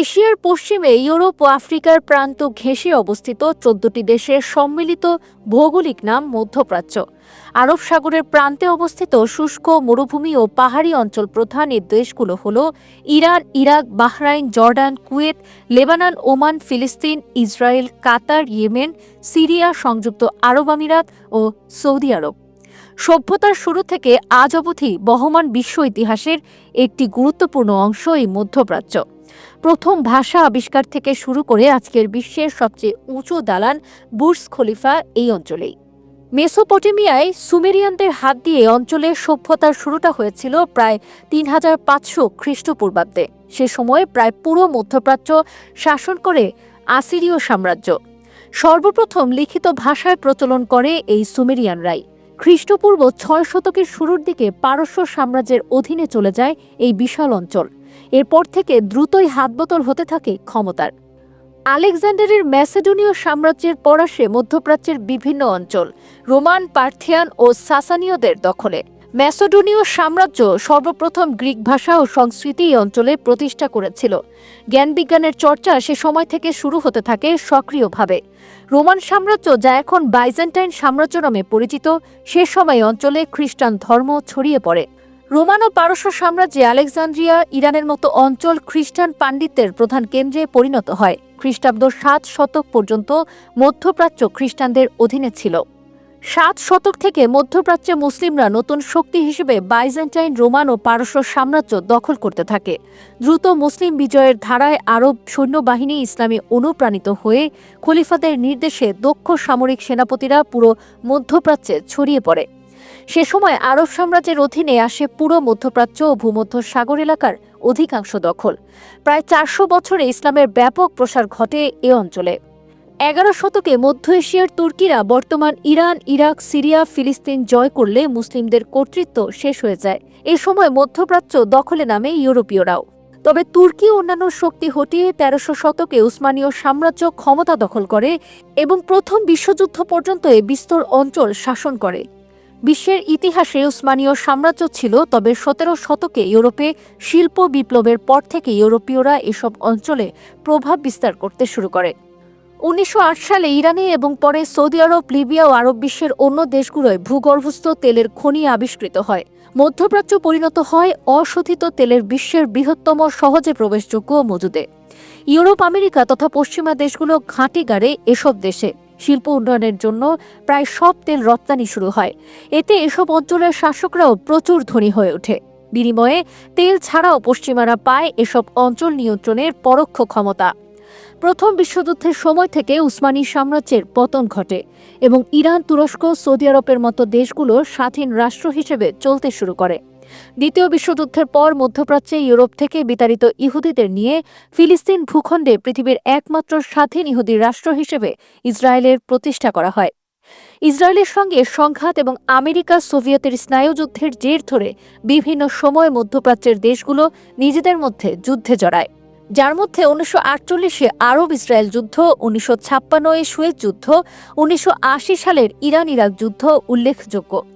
এশিয়ার পশ্চিমে ইউরোপ ও আফ্রিকার প্রান্ত ঘেঁষে অবস্থিত চোদ্দটি দেশের সম্মিলিত ভৌগোলিক নাম মধ্যপ্রাচ্য। আরব সাগরের প্রান্তে অবস্থিত শুষ্ক মরুভূমি ও পাহাড়ি অঞ্চল প্রধান এই দেশগুলো হল Iran, Iraq, Bahrain, Jordan, Kuwait, Lebanon, Oman, ফিলিস্তিন, ইসরায়েল, কাতার, ইয়েমেন, সিরিয়া, সংযুক্ত আরব আমিরাত ও সৌদি আরব। সভ্যতার শুরু থেকে আজ অবধি বহমান বিশ্ব ইতিহাসের একটি গুরুত্বপূর্ণ অংশ এই মধ্যপ্রাচ্য। প্রথম ভাষা আবিষ্কার থেকে শুরু করে আজকের বিশ্বের সবচেয়ে উঁচু দালান বুর্স খলিফা এই অঞ্চলেই। মেসোপটেমিয়ায় সুমেরিয়ানদের হাত দিয়ে অঞ্চলে সভ্যতার শুরুটা হয়েছিল প্রায় তিন হাজার পাঁচশো খ্রিস্টপূর্বাব্দে। সে সময় প্রায় পুরো মধ্যপ্রাচ্য শাসন করে আসিরীয় সাম্রাজ্য। সর্বপ্রথম লিখিত ভাষায় প্রচলন করে এই সুমেরিয়ানরাই। খ্রিস্টপূর্ব ছয় শতকের শুরুর দিকে পারস্য সাম্রাজ্যের অধীনে চলে যায় এই বিশাল অঞ্চল। এরপর থেকে দ্রুতই হাতবদল হতে থাকে ক্ষমতার। আলেকজান্ডারের ম্যাসেডোনীয় সাম্রাজ্যের পরাশে মধ্যপ্রাচ্যের বিভিন্ন অঞ্চল, রোমান, পার্থিয়ান ও সাসানীয়দের দখলে। ম্যাসোডোনীয় সাম্রাজ্য সর্বপ্রথম গ্রিক ভাষা ও সংস্কৃতি এই অঞ্চলে প্রতিষ্ঠা করেছিল। জ্ঞানবিজ্ঞানের চর্চা সে সময় থেকে শুরু হতে থাকে সক্রিয়ভাবে। রোমান সাম্রাজ্য যা এখন বাইজেন্টাইন সাম্রাজ্য নামে পরিচিত, সে সময় অঞ্চলে খ্রিস্টান ধর্ম ছড়িয়ে পড়ে। রোমান ও পারস্য সাম্রাজ্যে আলেকজান্দ্রিয়া ইরানের মতো অঞ্চল খ্রিস্টান পাণ্ডিত্যের প্রধান কেন্দ্রে পরিণত হয়। খ্রিস্টাব্দ সাত শতক পর্যন্ত মধ্যপ্রাচ্য খ্রিস্টানদের অধীনে ছিল। সাত শতক থেকে মধ্যপ্রাচ্যে মুসলিমরা নতুন শক্তি হিসেবে বাইজেন্টাইন, রোমান ও পারস্য সাম্রাজ্য দখল করতে থাকে। দ্রুত মুসলিম বিজয়ের ধারায় আরব সৈন্যবাহিনী ইসলামে অনুপ্রাণিত হয়ে খলিফাদের নির্দেশে দক্ষ সামরিক সেনাপতিরা পুরো মধ্যপ্রাচ্যে ছড়িয়ে পড়ে। সে সময় আরব সাম্রাজ্যের অধীনে আসে পুরো মধ্যপ্রাচ্য ও ভূমধ্য সাগর এলাকার অধিকাংশ দখল। প্রায় চারশো বছরে ইসলামের ব্যাপক প্রসার ঘটে এ অঞ্চলে। এগারো শতকে মধ্য এশিয়ার তুর্কিরা বর্তমান ইরান, ইরাক, সিরিয়া, ফিলিস্তিন জয় করলে মুসলিমদের কর্তৃত্ব শেষ হয়ে যায়। এ সময় মধ্যপ্রাচ্য দখলে নামে ইউরোপীয়রাও। তবে তুর্কি অন্যান্য শক্তি হটিয়ে তেরোশো শতকে উসমানীয় সাম্রাজ্য ক্ষমতা দখল করে এবং প্রথম বিশ্বযুদ্ধ পর্যন্ত এ বিস্তর অঞ্চল শাসন করে। বিশ্বের ইতিহাসে উসমানীয় সাম্রাজ্য ছিল, তবে সতেরো শতকে ইউরোপে শিল্প বিপ্লবের পর থেকে ইউরোপীয়রা এসব অঞ্চলে প্রভাব বিস্তার করতে শুরু করে। উনিশশো আট সালে ইরানে এবং পরে সৌদি আরব, লিবিয়া ও আরব বিশ্বের অন্য দেশগুলোয় ভূগর্ভস্থ তেলের খনি আবিষ্কৃত হয়। মধ্যপ্রাচ্য পরিণত হয় অশোধিত তেলের বিশ্বের বৃহত্তম সহজে প্রবেশযোগ্য মজুদে। ইউরোপ, আমেরিকা তথা পশ্চিমা দেশগুলো ঘাঁটি গাড়ে এসব দেশে শিল্প উন্নয়নের জন্য প্রায় সব তেল রপ্তানি শুরু হয়। এতে এসব অঞ্চলের শাসকরাও প্রচুর ধনী হয়ে ওঠে। বিনিময়ে তেল ছাড়াও পশ্চিমারা পায় এসব অঞ্চল নিয়ন্ত্রণের পরোক্ষ ক্ষমতা। প্রথম বিশ্বযুদ্ধের সময় থেকে উসমানী সাম্রাজ্যের পতন ঘটে এবং ইরান, তুরস্ক, সৌদি আরবের মতো দেশগুলো স্বাধীন রাষ্ট্র হিসেবে চলতে শুরু করে। দ্বিতীয় বিশ্বযুদ্ধের পর মধ্যপ্রাচ্যে ইউরোপ থেকে বিতাড়িত ইহুদিদের নিয়ে ফিলিস্তিন ভূখণ্ডে পৃথিবীর একমাত্র স্বাধীন ইহুদি রাষ্ট্র হিসেবে ইসরায়েলের প্রতিষ্ঠা করা হয়। ইসরায়েলের সঙ্গে সংঘাত এবং আমেরিকা সোভিয়েতের স্নায়ুযুদ্ধের জের ধরে বিভিন্ন সময় মধ্যপ্রাচ্যের দেশগুলো নিজেদের মধ্যে যুদ্ধে জড়ায়। যার মধ্যে উনিশশো আটচল্লিশে আরব ইসরায়েল যুদ্ধ, উনিশশো ছাপ্পান্নয় সুয়েজ যুদ্ধ, উনিশশো আশি সালের ইরান ইরাক যুদ্ধ উল্লেখযোগ্য।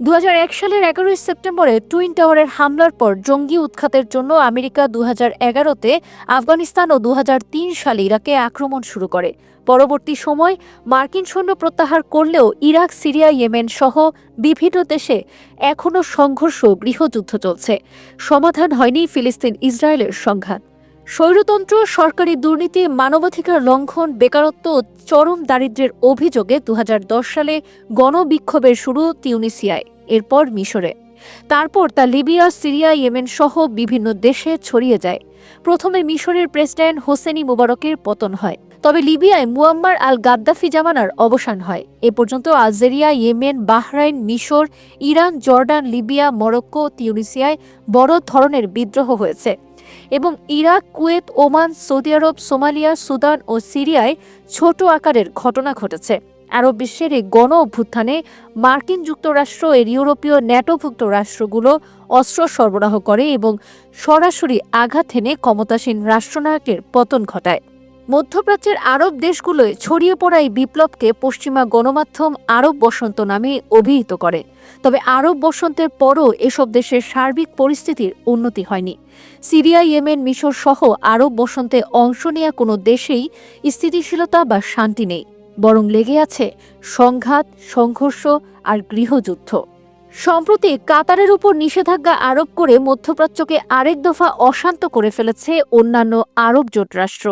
দু হাজার এক সালের এগারোই সেপ্টেম্বরে টুইন টাওয়ারের হামলার পর জঙ্গি উৎখাতের জন্য আমেরিকা দু এগারোতে আফগানিস্তান ও দু হাজার তিন সালে ইরাকে আক্রমণ শুরু করে। পরবর্তী সময় মার্কিন সৈন্য প্রত্যাহার করলেও ইরাক, সিরিয়া, ইয়েমেন সহ বিভিন্ন দেশে এখনও সংঘর্ষ গৃহযুদ্ধ চলছে। সমাধান হয়নি ফিলিস্তিন ইসরায়েলের সংঘাত। স্বৈরতন্ত্র, সরকারি দুর্নীতি, মানবাধিকার লঙ্ঘন, বেকারত্ব চরম দারিদ্র্যের অভিযোগে দু হাজার দশ সালে গণবিক্ষোভের শুরু তিউনিসিয়ায়, এরপর মিশরে। তারপর তা লিবিয়া, সিরিয়া, ইয়েমেন সহ বিভিন্ন দেশে ছড়িয়ে যায়। প্রথমে মিশরের প্রেসিডেন্ট হোসেনি মুবারকের পতন হয়। তবে লিবিয়ায় মুয়াম্মার আল গাদ্দাফি জামানার অবসান হয়। এ পর্যন্ত আলজেরিয়া, ইয়েমেন, বাহরাইন, মিশর, ইরান, জর্ডান, লিবিয়া, মরক্কো, তিউনিসিয়ায় বড় ধরনের বিদ্রোহ হয়েছে। এবং ইরাক, কুয়েত, ওমান, সৌদি আরব, সোমালিয়া, সুদান ও সিরিয়ায় ছোট আকারের ঘটনা ঘটেছে। আরব বিশ্বের এই গণ অভ্যুত্থানে মার্কিন যুক্তরাষ্ট্র এর ইউরোপীয় ন্যাটোভুক্ত রাষ্ট্রগুলো অস্ত্র সরবরাহ করে এবং সরাসরি আঘাত হেনে ক্ষমতাসীন রাষ্ট্রনায়কের পতন ঘটায়। মধ্যপ্রাচ্যের আরব দেশগুলোয় ছড়িয়ে পড়া এই বিপ্লবকে পশ্চিমা গণমাধ্যম আরব বসন্ত নামে অভিহিত করে। তবে আরব বসন্তের পরও এসব দেশের সার্বিক পরিস্থিতির উন্নতি হয়নি। সিরিয়া, ইয়েমেন, মিশর সহ আরব বসন্তে অংশ নেওয়া কোনো দেশেই স্থিতিশীলতা বা শান্তি নেই, বরং লেগে আছে সংঘাত, সংঘর্ষ আর গৃহযুদ্ধ। সম্প্রতি কাতারের উপর নিষেধাজ্ঞা আরোপ করে মধ্যপ্রাচ্যকে আরেক দফা অশান্ত করে ফেলেছে অন্যান্য আরব জোট রাষ্ট্র।